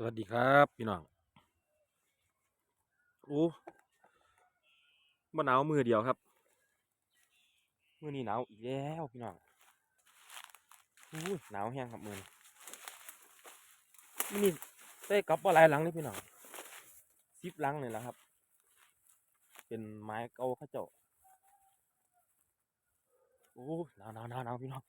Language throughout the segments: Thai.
สวัสดีครับพี่น้องโอ้บ่หนาวมือเดียวครับ มือนี้หนาวอีกแล้วพี่น้องโอ้หนาวแห้งครับมือนี้มือนี้ได้กลับบ่หลายหลังเลยพี่น้องสิบหลังเลยแหละครับ เป็นไม้เก่าข้าเจ้าโอ้หนาวหนาวหนาวหนาวพี่น้อง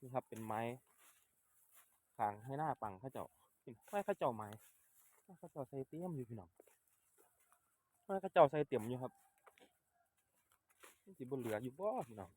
นี่ครับเป็นไม้ ขางให้หน้าปังข้าเจ้าไม้เข้าเจ้าไม้ไม้เข้าเจ้าใส่เตี้ยมอยู่พี่น้องไม้เข้าเจ้าใส่เตี้ยมอยู่ครับมันสิบนเหลืออยู่บ่พี่น้อง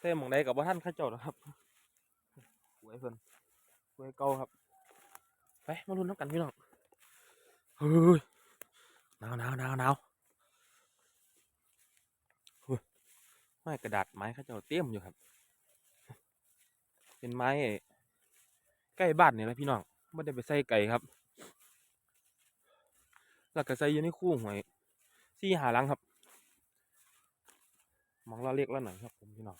เต้มองใดกับว่าท่านข้าเจ้านะครับหวยเพิ่นหวยเก่าครับไปมาลุ้นน้ำกันพี่น้องเฮ้ยหนาวหนาวหนาวหนาวไม้กระดาษไม้ข้าเจ้าเตี้ยมอยู่ครับ เป็นไม้ใกล้บ้านเนี่ยแหละพี่น้องไม่ได้ไปใส่ไก่ครับแล้วก็ใส่อยู่ในคู่หวยซี่หาลังครับมองเราเรียกแล้วหน่อยครับผมพี่น้อง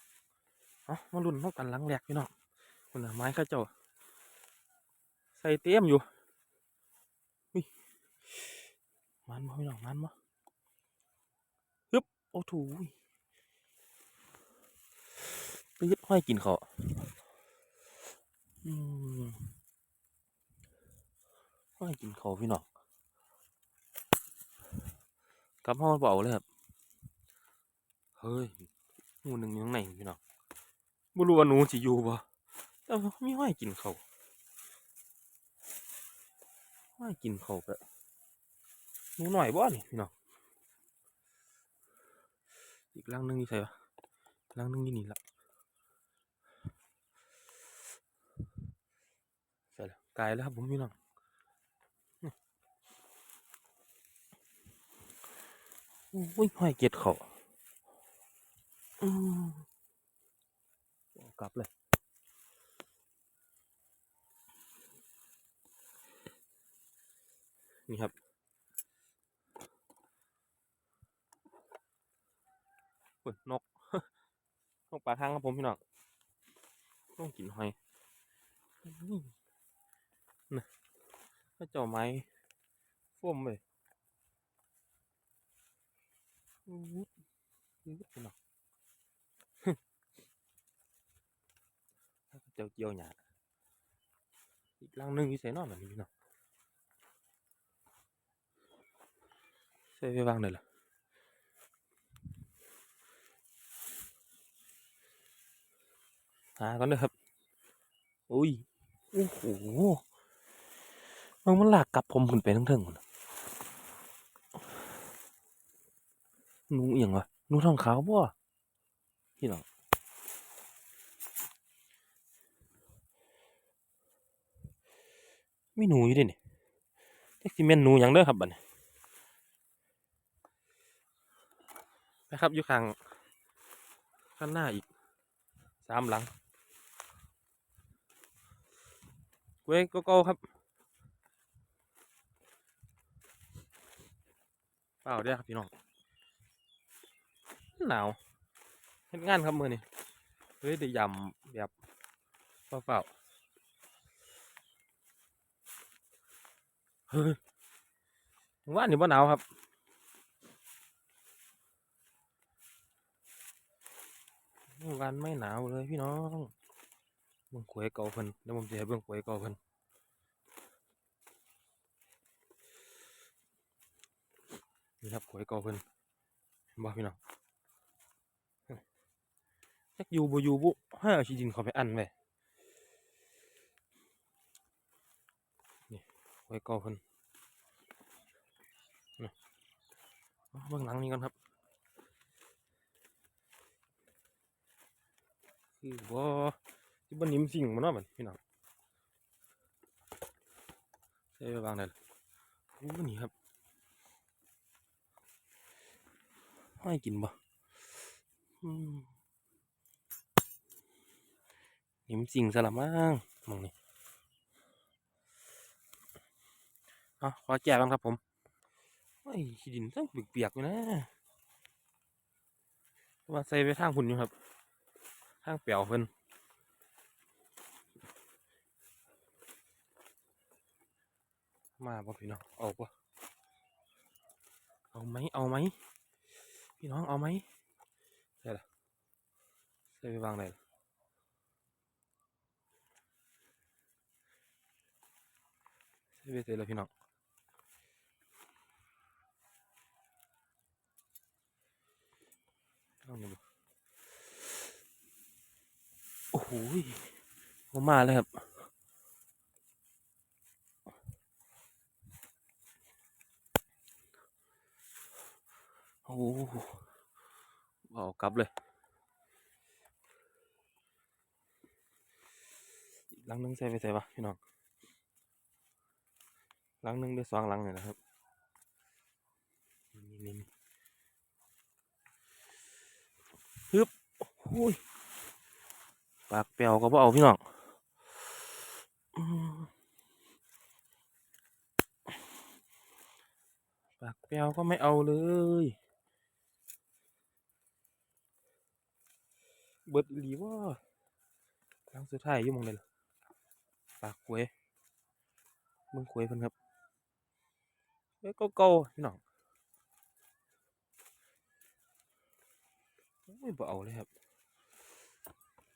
เอามาลุ้นเท่ากันลังแรกพี่น้องคนน่ะไม้ข้าเจ้าใส่เตี้ยมอยู่อุ้ยมันบ่พี่น้องมันบ่ฮึบโอ้ถูไปยึดห้อยกินเขา อืมว่าให้กินเขาวพี่น้องกลับห้องเบาเลยครับ เฮ้ยหนูหนึ่งอยู่ข้างในพี่น้องบ่รู้ว่าหนูสิอยู่บ่แต่ว่ามีห้อยกินเขาวห้อยกินเขาวก็หนูหน่อยบ่นี่พี่น้อง อีกลังหนึงนี่ใส่ปะลังหนึงนี่นี่ละ ใช่แล้วกายแล้วครับผมพี่น้องอุ้ยห้อยเกียดเขาอืมเอกลับเลยนี่ครับ นก นกปลาทางครับผมพี่น้องต้องกินหอย อื้อถ้าเจ้าไม้ฟ่มเลยอู้หูนี่ก็เป็นหรอกถ้าเจ้าเกี่ยวหยาอีกลังหนึงอยู่ใส่นอนแบบนี้พี่น้องใส่ไปวางเลยล่ะหาก่อนเด้อครับ อุ้ย โอ้โห มันมันลากกลับผมขึ้นไปทั้งเทิงๆพุ่นน่ะหนูเอียงวะนูทองขาวบ่พี่น้องมีหนูอยู่ดินี่แท็กซี่แม่นหนูหยังเด้อครับบัดนี้นะครับอยู่ข้างข้างหน้าอีกสามหลังเว้ยก็ๆครับ เปล่าเด้อครับพี่น้องหนาวเฮ็ดงานครับมือนี่เฮ้ยได้ยำแบบเปล่าเฮ้ยว่านี่บ่หนาวครับวันไม่หนาวเลยพี่น้องเบิ่งขวยเก่าเพิ่นเดี๋ยวผมจะให้เบิ่งขวยเก่าเพิ่น นี่ครับขวยก่าเพิ่นบ่พี่น้องจักอยู่บ่อยู่บุให้าขี้ดินเข้าไปอันไว้นี่ขวยก่าเพิ่นนี่เอาเบิ่งหลังนี้ก่อนครับคือบ่ที่บ่นิ่มสิ่งบ่เนาะบัดพี่น้องใส่ไว้วางได้ล่ะโอ้นี่ครับ ห้อยกินบ่นี่มันสิ่งสลับมากมองนี่เอาขอแจกบ้างครับผมไอ้ขี้ดินต้องเปียกๆอยู่นะว่าใส่ไปทางหุ่นอยู่ครับ ทางเปียวเพิ่นมาบ่พี่น้องเอกปะเอาไหมเอาไหม พี่น้องเอาไหมใช่ละใส่ไปวางไหนใส่ไปเสร็จแล้วพี่น้องเอาเนี่ยบ่โอ้โหผมมาเลยครับ อ้โหเอากลับเลยหลังหนึงใส่ไปใส่ปะพี่น้องหลังหนึงเดือสองหลังเลยนะครับนี่นี่ฮึบโอ้ยปากเปรียวก็บ่เอาพี่น้องปากเปรียวก็ไม่เอาเลย เบิดลีว่าครั้งสุดท้ายอยู่มองเลยล่ะปากควยมึงควยเพิ่นครับเอ้ยก็เก่าพี่น้องโอ้ยบ่เอาเลยครับ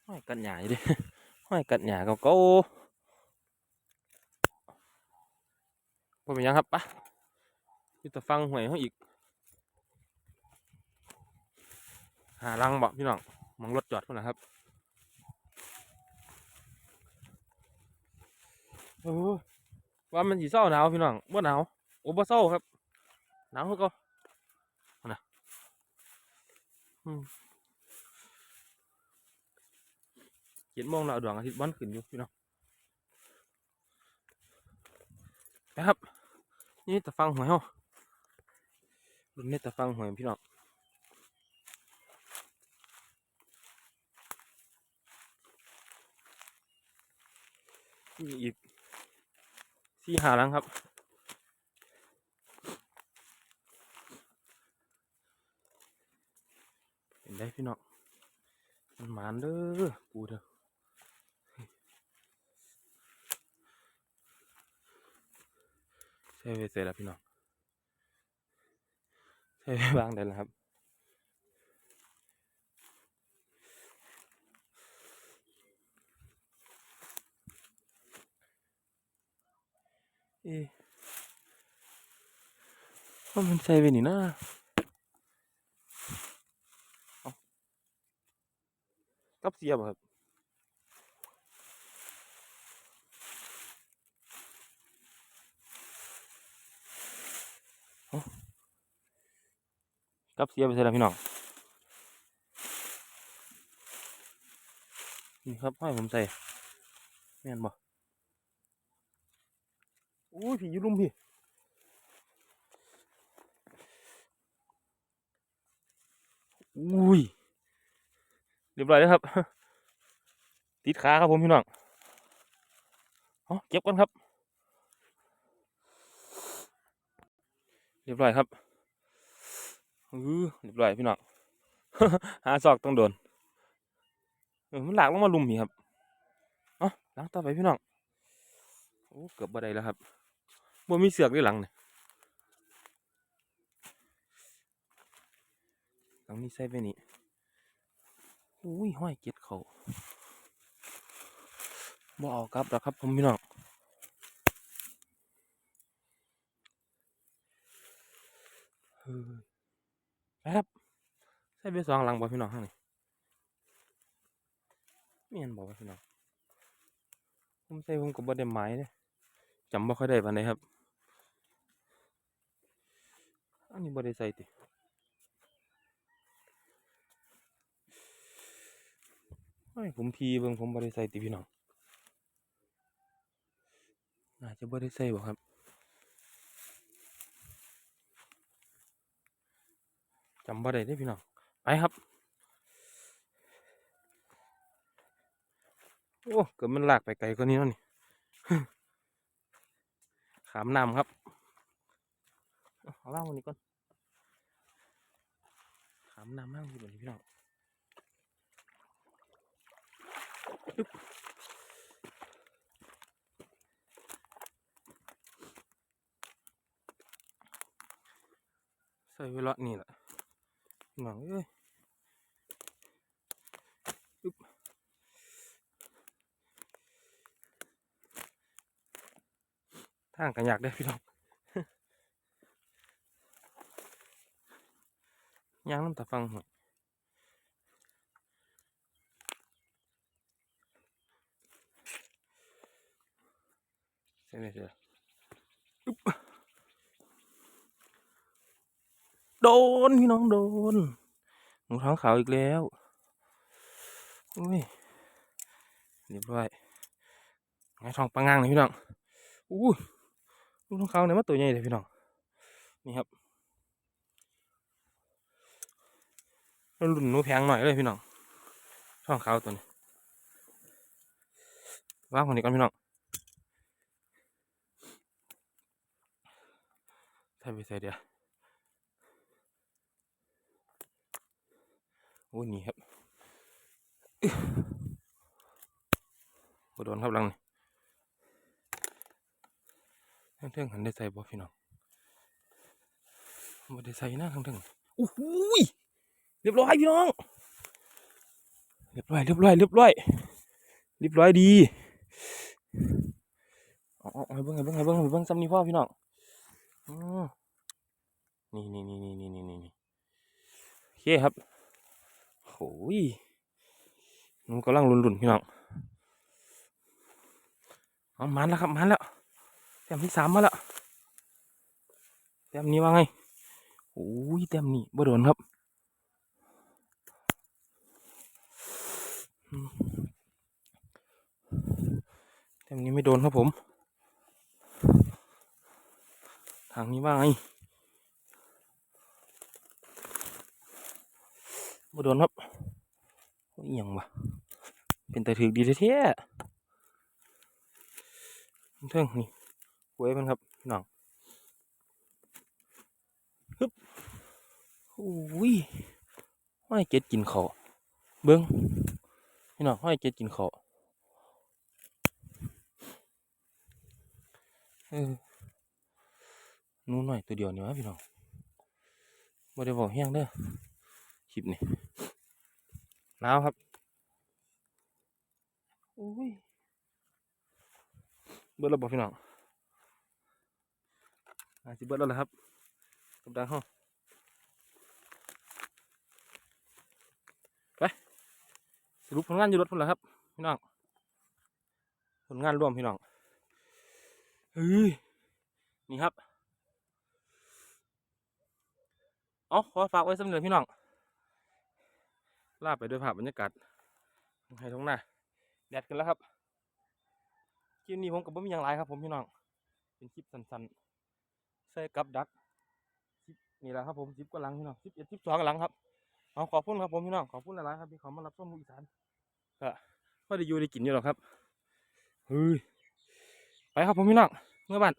ห้อยกัดหยาอยู่เดิห้อยกัดหยาเก่าๆบ่เป็นยังครับปะยู่แต่ฟังหวยเขาอีกหารังบ่พี่น้อง มองรถจอดพุ่นนะครับโอ้ว่ามันสีเศร้าหนาวพี่น้องบ่หนาวโอ้บ่เศร้าครับหนาวคือเก็นะเจ็ดโมงแล้วดวงอาทิตย์วันขึ้นอยู่พี่น้องนะครับ นี่แต่ฟังหวยเฮารุ่นนี้แต่ฟังหวยพี่น้อง มีอีกสี่หาหลังครับ เห็นได้พี่น้องมันหมานเด้อปูเด้อใช่ไปเสร็จแล้วพี่น้องใช่วางได้แล้วครับ เอว่ามันใส่ไปนี่นะกับเสียบครับกับเสียไปใส่แล้วพี่น้อง นี่ครับให้ผมใส่แม่นบ่ อุ้ยผีอยุลุมพี่อุ้ยเรียบร้อยแล้วครับ ติดขาครับผมพี่น้องเอาเก็บกันครับ เรียบร้อยครับอือเรียบร้อยพี่น้องหาซอกต้องโดนเออมันหลากลงมาลุมพี่ครับ เอ๋อล้างต่อไปพี่น้อง โอ้ เกือบบ่ได้แล้วครับ บ่มีเสือกด้วยหลังเนี่ยหลังนี้ใส่ไปนี่อุ้ยห้อยเก็ดเขาบ่เอากลับแล้วครับผมพี่น้องเฮ้ยไปครับใส่ไปสองหลังบ่พี่น้องข้างนี้เมียนบอกว่าพี่น้องผมใส่ผมก็บ่ได้หมายเลยจำบ่ค่อยได้ปานใดครับ อันนี้บ่ได้ใส่ติเฮ้ยผมพีเบิ่งผมบ่ได้ใส่ติพี่น้องน่าจะบ่ได้ใส่บ่ครับจำบ่ได้ด้พี่น้องไปครับโอ้เกิดมันลากไปไกลกว่านี้แล้วนี่ขามน้ำครับ เอาล่างวันนี้ก่อนขามน้ำมากอยู่แบบนี้พี่น้องใส่เวลานี่แหละหนังเอ้ยอึ๊บทางกันยากได้พี่น้อง ย่างน้ำตาฟังหน่อยเส้นไหนเสียอึ๊บโดน พี่น้องโดนหนูท้องขาวอีกแล้วอุ้ยเรียบร้อยไงทองปังงังเลยพี่น้องอู้ลูกท้องขาวเนี่ยมาตัวใหญ่เลยพี่น้อง นี่ครับ มันรุ่นนูแพงหน่อยเลยพี่น้องช่องเขาตัวนี้ว่างคนนี้ก่อนพี่น้องใส่ไปใส่เดียวโอ้ยนี่ครับโดนครับหลังนี่เทิงๆหันได้ใส่บ่พี่น้องบ่ได้ใส่นะเทิงๆโอ้ย เรียบร้อยพี่น้อง เรียบร้อยเรียบร้อยเรียบร้อยเรียบร้อยดีเอาเอาเบิ้งเบิ้งเบิ้งเบิ้งซ้ำนี่พ่อพี่น้องนี่นี่นี่นี่นี่นี่นี่โอเคครับโอ้ยนุ่กำลังรุนรุนพี่น้องเอามันแล้วครับมันแล้วเต็มที่สามมาแล้วเต็มนี้ว่าไงโอ้ยเต็มนี้บ่โดนครับ แต่นี้ไม่โดนครับผม ทางนี้ว่าไงไม่โดนครับโอ้ยอิหยังวะเป็นแต่ถือดีแท้ๆเทิงนี่หวยมันครับพี่น้องฮึบโอ้ยห้อยเจ็ดกินเขาเบิ้ง พี่น้องห้อยเจ็ดกินเขาวเออหนูหน่อยตัวเดียวนี่วะพี่น้องบ่ได้บอกแห้งเด้อคลิปนี่หนาวครับโอ้ยเบิดแล้วบอกพี่น้องอาจสิเบิดแล้วแหละครับกับดังห้องไป สรุปผลงานอยู่รถพุ่นแล้วครับพี่น้องผลงานร่วมพี่น้องเฮ้ยนี่ครับเอาขอฝากไว้สำเร็จพี่น้องลาไปด้วยภาพบรรยากาศให้ท้องหน้าแดดกันแล้วครับคลิปนี้ผมกับผมมีอย่างไรครับผมพี่น้องเป็นคลิปสั้นๆใส่กับดักคลิปนี่แหละครับผมสิบกว่าหลังพี่น้องสิบเอ็ดสิบสองหลังครับ เอาขอบคุณครับผมพี่น้องขอบคุณหลายๆครับที่เขามารับชมลูกอีสานก็พอได้อยู่ได้กินอยู่หรอกครับเฮ้ยไปครับผมพี่น้องเมื่อบ้าน